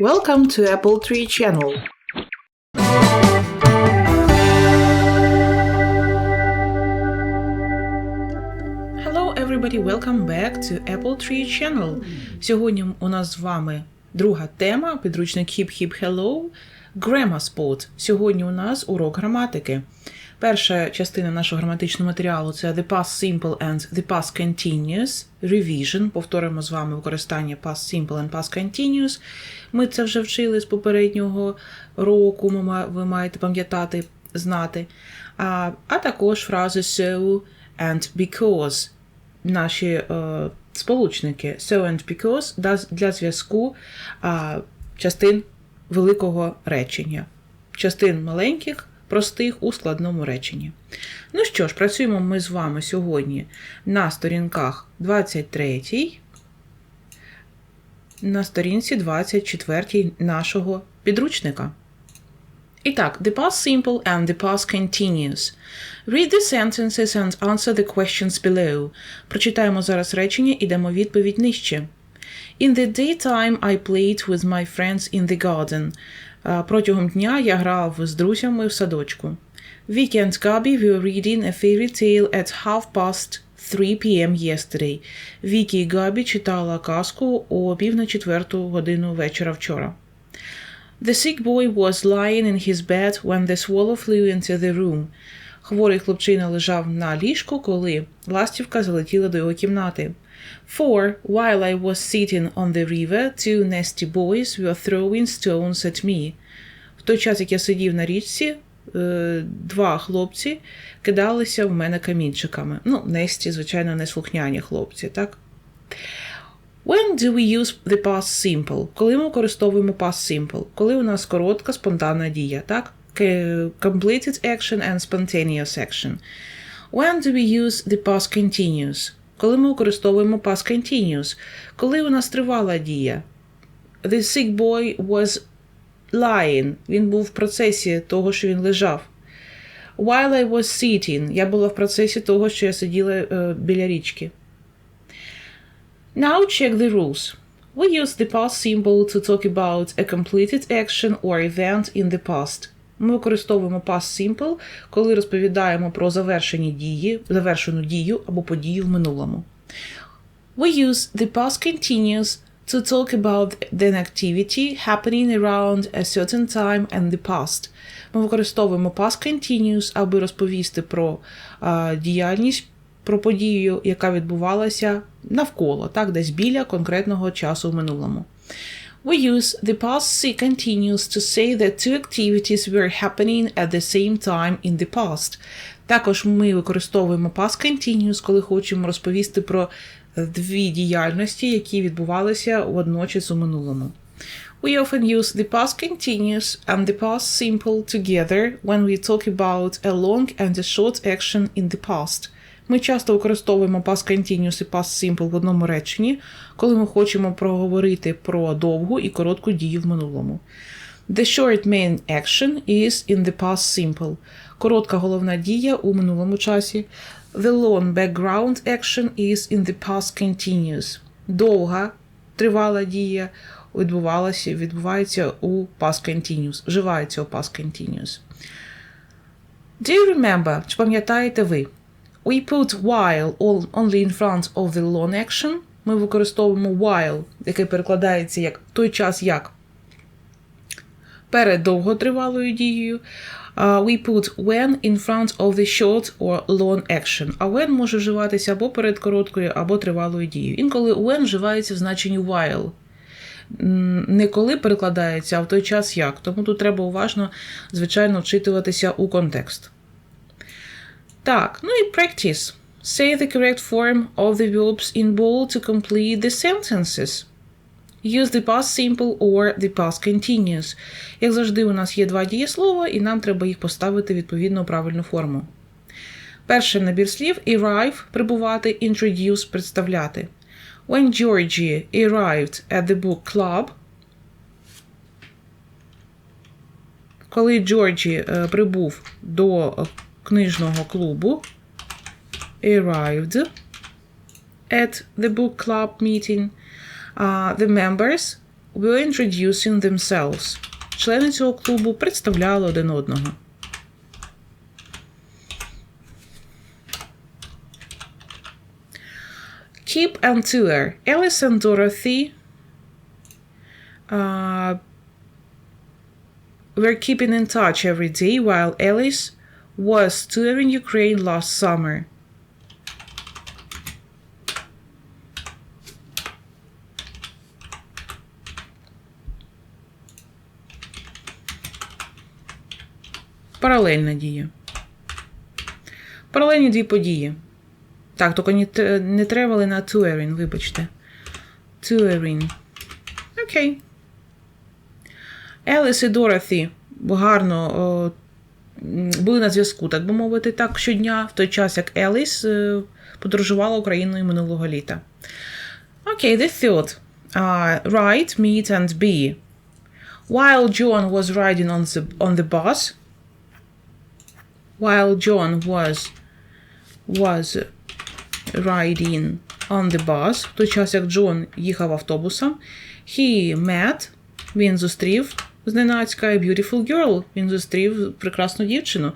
Welcome to Apple Tree Channel. Hello everybody, welcome back to Apple Tree Channel. Сьогодні у нас з вами друга тема, підручник Hip Hip Hello, Grammar Spot. Сьогодні у нас урок граматики. Перша частина нашого граматичного матеріалу це The Past Simple and The Past Continuous Revision. Повторимо з вами використання Past Simple and Past Continuous. Ми це вже вчили з попереднього року, ви маєте пам'ятати, знати. А, а також фрази so and because. Наші е, сполучники so and because для зв'язку а, частин великого речення, частин маленьких, простих у складному реченні. Ну що ж, працюємо ми з вами сьогодні на сторінках 23, на сторінці 24 нашого підручника. І так, the past simple and the past continuous. Read the sentences and answer the questions below. Прочитаємо зараз речення і дамо відповідь нижче. In the daytime I played with my friends in the garden. Протягом дня я грав з друзями в садочку. And Gabi were reading a fairy tale at half past 3 p.m. yesterday. Вікі Габі читала казку о пів на четверту годину вечора вчора. The sick boy was lying in his bed when the swallow flew into the room. Хворий хлопчина лежав на ліжку, коли ластівка залетіла до його кімнати. For, while I was sitting on the river, two nasty boys were throwing stones at me. В той час, як я сидів на річці, е, два хлопці кидалися в мене камінчиками. Ну, несті, звичайно, не слухняні хлопці, так? When do we use the past simple? Коли ми використовуємо past simple? Коли у нас коротка спонтанна дія, так? Completed action and spontaneous action. When do we use the past continuous? Коли ми використовуємо past continuous? Коли у нас тривала дія? The sick boy was lying. Він був в процесі того, що він лежав. While I was sitting, я була в процесі того, що я сиділа е, біля річки. Now check the rules. We use the past symbol to talk about a completed action or event in the past. Ми використовуємо past simple, коли розповідаємо про завершені дії, завершену дію або подію в минулому. We use the past continuous to talk about an activity happening around a certain time and the past. Ми використовуємо past continuous, аби розповісти про а, діяльність, про подію, яка відбувалася навколо, так, десь біля конкретного часу в минулому. We use the past C continuous to say that two activities were happening at the same time in the past. Також ми використовуємо past continuous, коли хочемо розповісти про дві діяльності, які відбувалися водночас у минулому. We often use the past continuous and the past simple together when we talk about a long and a short action in the past. Ми часто використовуємо past continuous і past simple в одному реченні, коли ми хочемо проговорити про довгу і коротку дію в минулому. The short main action is in the past simple. Коротка головна дія у минулому часі. The long background action is in the past continuous. Довга тривала дія відбувалася, відбувається у past continuous, вживається у past continuous. Do you remember? Чи пам'ятаєте ви? We put while only in front of the long action. Ми використовуємо while, яке перекладається як той час як перед довготривалою дією. Uh, we put when in front of the short or long action. А when може вживатися або перед короткою, або тривалою дією. Інколи when вживається в значенні while. Не коли перекладається, а в той час як. Тому тут треба уважно, звичайно, вчитуватися у контекст. Так, ну і practice. Say the correct form of the verbs in bold to complete the sentences. Use the past simple or the past continuous. Як завжди, у нас є два дієслова, і нам треба їх поставити відповідно у правильну форму. Перший набір слів arrive – прибувати, introduce – представляти. When Georgie arrived at the book club, коли Джорджі е, прибув до е, книжного клубу, arrived at the book club meeting, uh, the members were introducing themselves. Члени цього клубу представляли один одного. Keep and tour. Alice and Dorothy uh, were keeping in touch every day while Alice was touring Ukraine last summer. Паралельна дія. Паралельні дві події. Так, тільки не, тр- не тревели на touring, вибачте. Touring. Окей. Еліс і Дороті гарно о, були на зв'язку, так би мовити, так, щодня, в той час, як Еліс е, подорожувала Україною минулого літа. Окей, the third. Uh, write, meet and be. While John was riding on the, on the bus, while John was was riding on the bus, в той час як Джон їхав автобусом, he met, він зустрів зненацька beautiful girl, він зустрів прекрасну дівчину.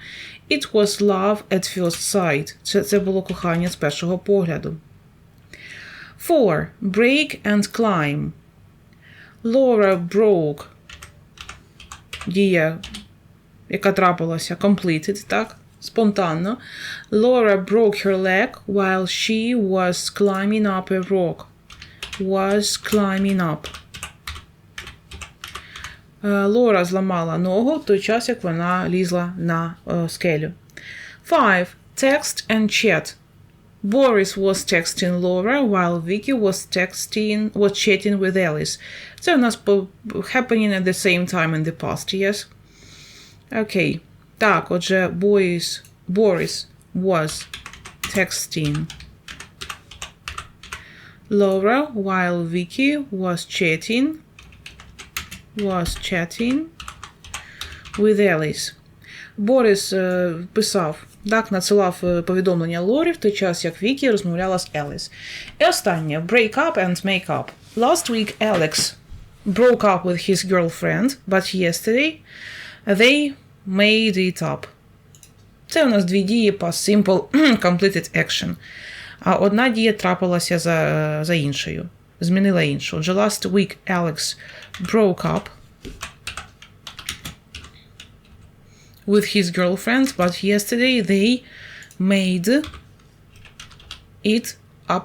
It was love at first sight. Це, це було кохання з першого погляду. Four. Break and climb. Laura broke. Дія яка трапилася, completed, так? Спонтанно. Laura broke her leg while she was climbing up a rock. Was climbing up. Е, Лора зламала ногу в той час, як вона лізла на е, скелю. 5. Text and chat. Boris was texting Laura while Vicky was texting was chatting with Alice. Це у нас по happening at the same time in the past, yes? Окей. Так, отже, Boris, Boris was texting Laura while Vicky was chatting was chatting with Alice. Борис е, писав, так, надсилав е, повідомлення Лорі в той час, як Вікі розмовляла з Еліс. І останнє break up and make up. Last week Alex broke up with his girlfriend, but yesterday they made it up. Це у нас дві дії past simple completed action. А одна дія трапилася за, за іншою. Змінила іншу. Отже, last week Alex broke up with his girlfriend, but yesterday they made it up.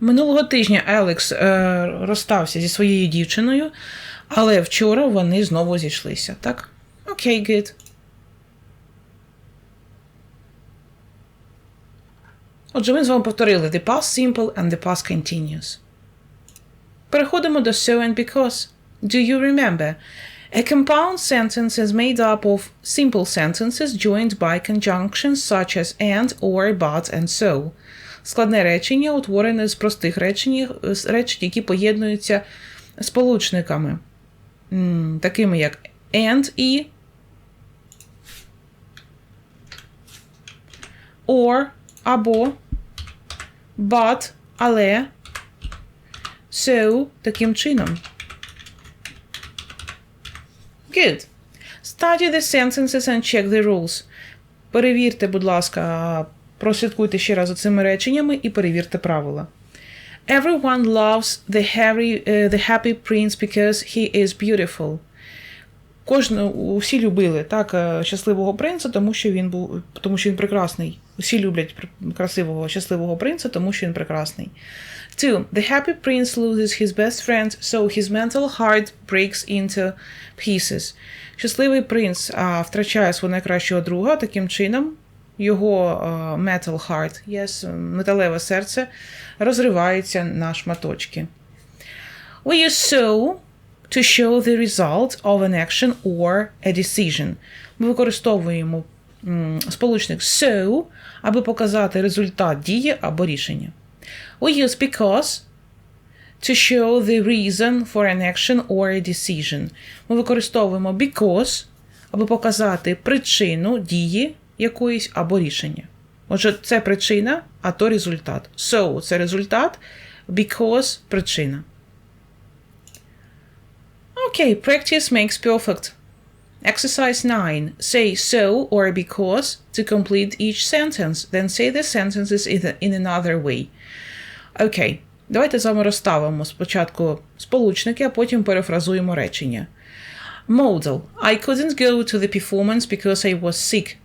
Минулого тижня Алекс е, розстався зі своєю дівчиною, але вчора вони знову зійшлися, так? Окей, okay, good. Отже, ми з вами повторили the past simple and the past continuous. Переходимо до so and because. Do you remember? A compound sentence is made up of simple sentences joined by conjunctions such as and, or, but, and so. Складне речення утворене з простих речень, речень, які поєднуються сполучниками, такими як and і, or, або, but, але, so, таким чином. Good. Study the sentences and check the rules. Перевірте, будь ласка, прослідкуйте ще раз за цими реченнями і перевірте правила. Everyone loves the, Harry, uh, the happy prince because he is beautiful. Кожен, усі любили так, е, щасливого принца, тому що він був, тому що він прекрасний. Усі люблять красивого, щасливого принца, тому що він прекрасний. Two. The happy prince loses his best friend, so his mental heart breaks into pieces. Щасливий принц а, втрачає свого найкращого друга, таким чином його а, metal heart, yes, металеве серце розривається на шматочки. We use so to show the result of an action or a decision. Ми використовуємо сполучник so, аби показати результат дії або рішення. We use because to show the reason for an action or a decision. Ми використовуємо because, аби показати причину дії якоїсь або рішення. Отже, це причина, а то результат. So це результат, because причина. Okay, practice makes perfect. Exercise 9. Say so or because to complete each sentence. Then say the sentences in, another way. Окей, давайте з вами розставимо спочатку сполучники, а потім перефразуємо речення. Modal. I couldn't go to the performance because I was sick.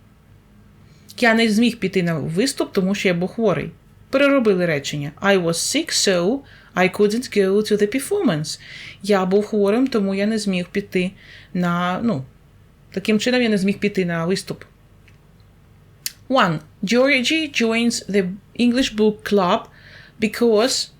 Я не зміг піти на виступ, тому що я був хворий. Переробили речення. I was sick, so I couldn't go to the performance. Я був хворим, тому я не зміг піти на. Ну, таким чином я не зміг піти на виступ. One. Georgie joins the English Book Club because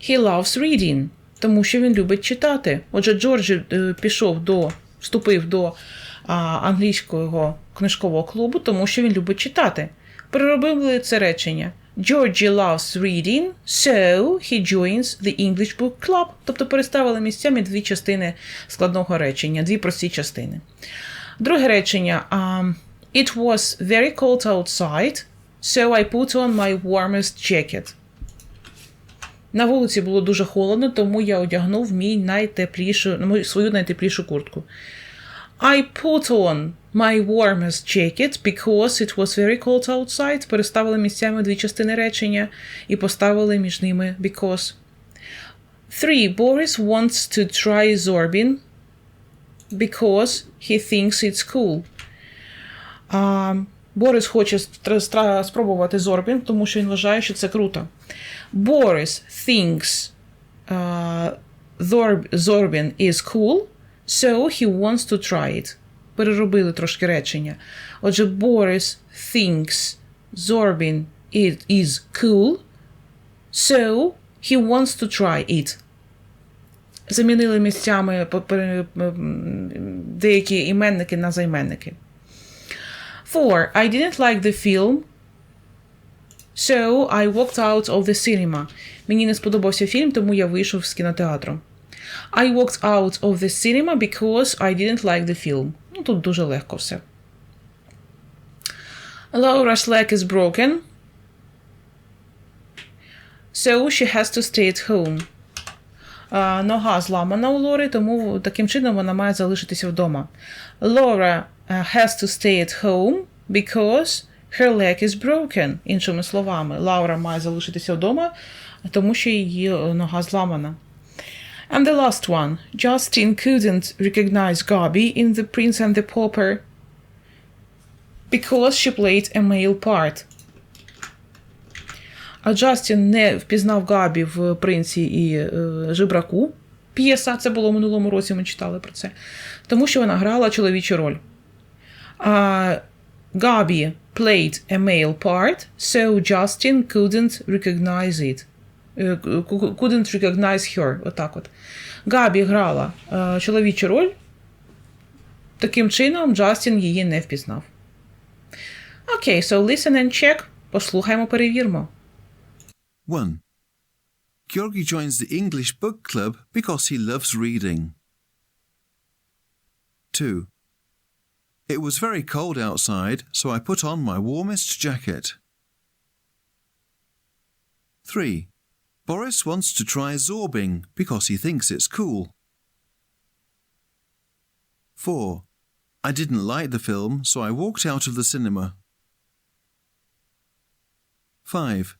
he loves reading. Тому що він любить читати. Отже, Джорджі е, пішов до, вступив до а, англійського книжкового клубу, тому що він любить читати. Переробили це речення. Georgie loves reading, so he joins the English Book Club. Тобто переставили місцями дві частини складного речення, дві прості частини. Друге речення. Um, It was very cold outside, so I put on my warmest jacket. На вулиці було дуже холодно, тому я одягнув мій найтеплішу, свою найтеплішу куртку. I put on my warmest jacket because it was very cold outside. Переставили місцями дві частини речення і поставили між ними because. Three. Boris wants to try Zorbin because he thinks it's cool. А, Борис хоче стра- стра- спробувати Зорбін, тому що він вважає, що це круто. Boris thinks uh, Zorb- Zorbin is cool, So he wants to try it. Переробили трошки речення. Отже, Boris thinks Zorbin is, is cool, so he wants to try it. Замінили місцями деякі іменники на займенники. Four. I didn't like the film, so I walked out of the cinema. Мені не сподобався фільм, тому я вийшов з кінотеатру. I walked out of the cinema because I didn't like the film. Ну, тут дуже легко все. Laura's leg is broken. So she has to stay at home. А, Нога зламана у Лори, тому таким чином вона має залишитися вдома. Laura uh, has to stay at home because her leg is broken. Іншими словами, Лаура має залишитися вдома, тому що її е, нога зламана. And the last one. Justin couldn't recognize Gabi in The Prince and the Pauper because she played a male part. А Джастін не впізнав Габі в принці і е, жебраку. П'єса, це було минулому році, ми читали про це. Тому що вона грала чоловічу роль. Габі played a male part, so Justin couldn't recognize it. Е, Couldn't recognize her. Отак от. Габі грала е, чоловічу роль. Таким чином, Джастін її не впізнав. Окей, so listen and check. Послухаймо, перевірмо. 1. Georgi joins the English book club because he loves reading. 2. It was very cold outside, so I put on my warmest jacket. 3. Boris wants to try zorbing because he thinks it's cool. 4. I didn't like the film, so I walked out of the cinema. 5.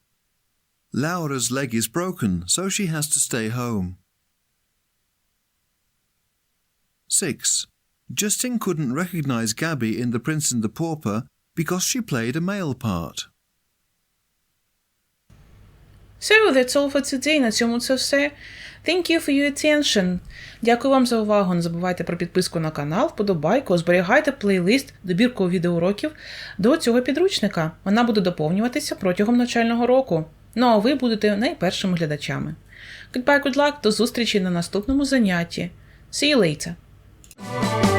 Laura's leg is broken, so she has to stay home. 6. Justin couldn't recognize Gabby in The Prince and the Pauper because she played a male part. So, that's all for today. На цьому це все. Thank you for your attention. Дякую вам за увагу. Не забувайте про підписку на канал, вподобайку, зберігайте плейлист добірку відеоуроків до цього підручника. Вона буде доповнюватися протягом навчального року. Ну а ви будете найпершими глядачами. Goodbye, good luck, до зустрічі на наступному занятті. See you later!